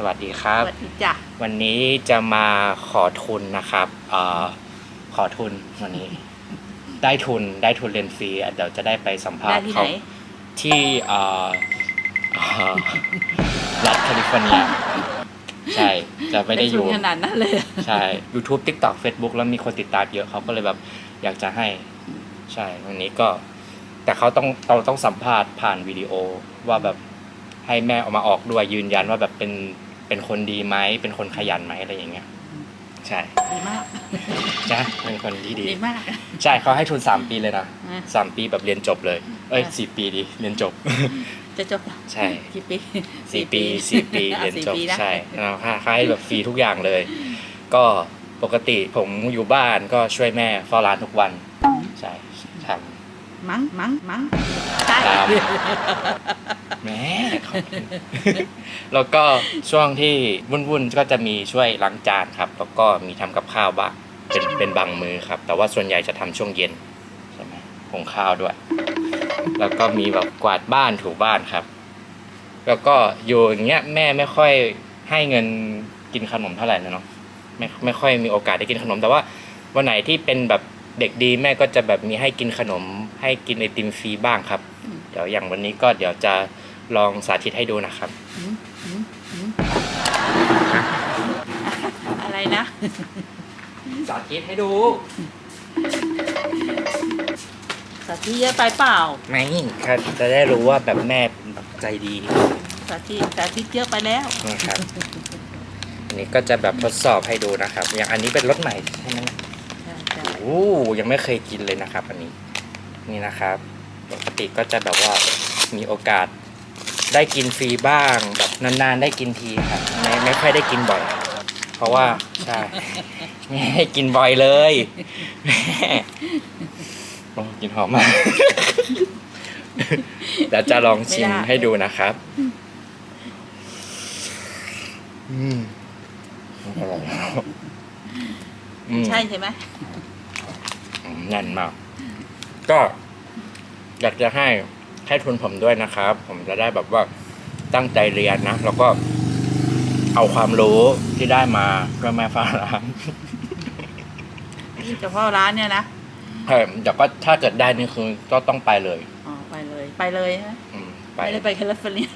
สวัสดีครับ สวัสดีจ้ะวันนี้จะมาขอทุนนะครับเอ่อขอทุนวันนี้ ได้ทุนได้ทุนเรียนฟรีอะเดี๋ยวจะได้ไปสัมภาได้ษณ์ที่ไหเขานที่เอ่อเอ่อรัฐแคลิฟอร์เนียใช่จะไม่ได้อยู่ ทุนขนาดนั้นเลยเหรอใช่ YouTube TikTok Facebook แล้วมีคนติดตามเยอะเขาก็เลยแบบอยากจะให้ ใช่วันนี้ก็ แต่เขาต้องเราต้องสัมภาษณ์ผ่านวิดีโอว่าแบบให้แม่ออกมาออกด้วยยืนยันว่าแบบเป็น เป็นคนดีไหมเป็นคนขยันไหมอะไรอย่างเงี้ยใช่ดีมากจ้ะเป็นคนที่ดี ดีมาก ใช่เขาให้ทุนสามปีเลยนะอะ สามปีแบบเรียนจบเลย เอ้ยอะสี่ปีดิเรียนจบ จะจบใช่ กี่ปีสี่ปีสี่ปีอะเรียนสี่จบปีนะใช่แล้วค่าค่าให้แบบฟรีทุกอย่างเลย ก็ปกติผมอยู่บ้านก็ช่วยแม่เฝ้าร้านทุกวัน ใช่ท มั้งมั้งมั้งใช่ำตามแม่ขอบคุณแล้วก็ช่วงที่วุ่นๆก็จะมีช่วยล้างจานครับ แล้วก็มีทำกับข้าวบ้างเป็นเป็นบางมือครับ แต่ว่าส่วนใหญ่จะทำช่วงเย็นใช่ไหมหุงข้าวด้วย แล้วก็มีแบบกวาดบ้านถูบ้านครับ แล้วก็อยู่อย่างเงี้ยแม่ไม่ค่อยให้เงินกินขนมเท่าไหร่นะเนาะไม่ไม่ค่อยมีโอกาสได้กินขนมแต่ว่าวันไหนที่เป็นแบบ เด็กดีแม่ก็จะแบบมีให้กินขนม ให้กินไอติมฟรีบ้างครับ เดี๋ยวอย่างวันนี้ก็เดี๋ยวจะลองสาธิตให้ดูนะครับหืมหืมหืมอะไรนะ สาธิตให้ดู สาธิตเยอะไปเปล่า ไม่ค่ะจะได้รู้ว่าแบบแม่แบบใจดีสาธิตสาธิตเยอะไปแล้วนะครับ อันนี้ก็จะแบบทดสอบให้ดูนะครับ อย่างอันนี้เป็นรสใหม่ใช่ไหมใช่ใช่โอ้ยังไม่เคยกินเลยนะครับ อันนี้นี่นะครับ ปกติก็จะแบบว่ามีโอกาสได้กินฟรีบ้างแบบนานๆได้กินทีครับไม่ไม่ค่อยได้กินบ่อย เพราะว่าใช่ไม่ให้กินบ่อยเลยแม่โอ้กินหอมมากเดี๋ยวจะลองชิมให้ดูนะครับอืมอร่อยใช่ใช่ไหม แน่นมาก ก็อยากจะให้ให้ทุนผมด้วยนะครับ ผมจะได้แบบว่าตั้งใจเรียนนะ แล้วก็เอาความรู้ที่ได้มาเพื่อแม่ฟ้าร้านนี่เฉพาะร้านเนี่ยนะใช่เดี๋ยวก็ถ้าเกิดได้นี่คือก็ต้องไปเลย อ๋อ ไปเลย ไปเลยนะอืมไปไม่ได้ไปแคลิฟอร์เนีย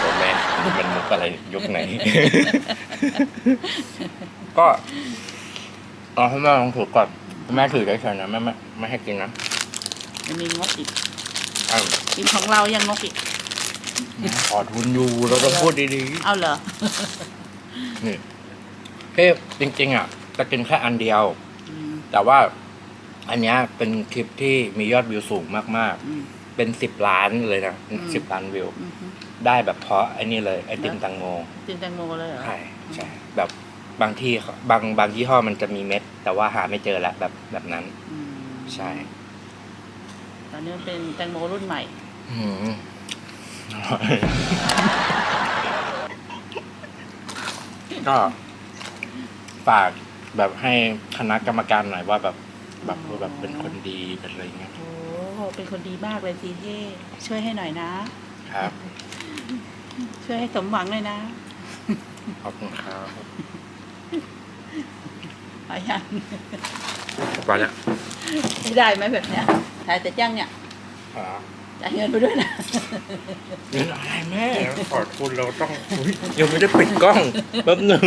โอ้แม่เป็นมุกอะไรยุคไหน ก็เอาให้แม่ลองถือก่อน แม่ถือเฉยๆนะแม่ไม่ไม่ให้กินนะมันมีงบอีกอ้าวกินของเรายังงกอีก ขอทุนอยู่เราต้องพูดดีๆเอาเหรอนี่คือจริงๆอะจะกินแค่อันเดียว อืมแต่ว่าอันเนี้ยเป็นคลิปที่มียอดวิวสูงมากอืม ๆ เป็นสิบล้านเลยนะอืม สิบล้านวิว อืมได้แบบเพราะไอ้นี่เลยไอติมตังโม กินแตงโมเลยเหรอใช่ใช่แบบ บางที่เขาบางบางยี่ห้อมันจะมีเม็ด แต่ว่าหาไม่เจอแล้วแบบแบบนั้น อืมใช่ตอนนี้มันเป็นแตงโมรุ่นใหม่ อืมอร่อยก็ฝากแบบให้คณะกรรมการหน่อยว่าแบบแบบแบบเป็นคนดีเป็นอะไรเงี้ยโอ้เป็นคนดีมากเลยทีเท่ช่วยให้หน่อยนะ ครับ ช่วยให้สมหวังเลยนะ ขอบคุณครับอายังไปแล้วไม่ได้ไหมแบบเนี้ยถ่ายแต่จ้างเนี่ยอ๋อจ่ายเงินไปด้วยนะเงินอะไรแม่ขอทุนเราต้องอุ๊ยยังไม่ได้ปิดกล้องแป๊บนึง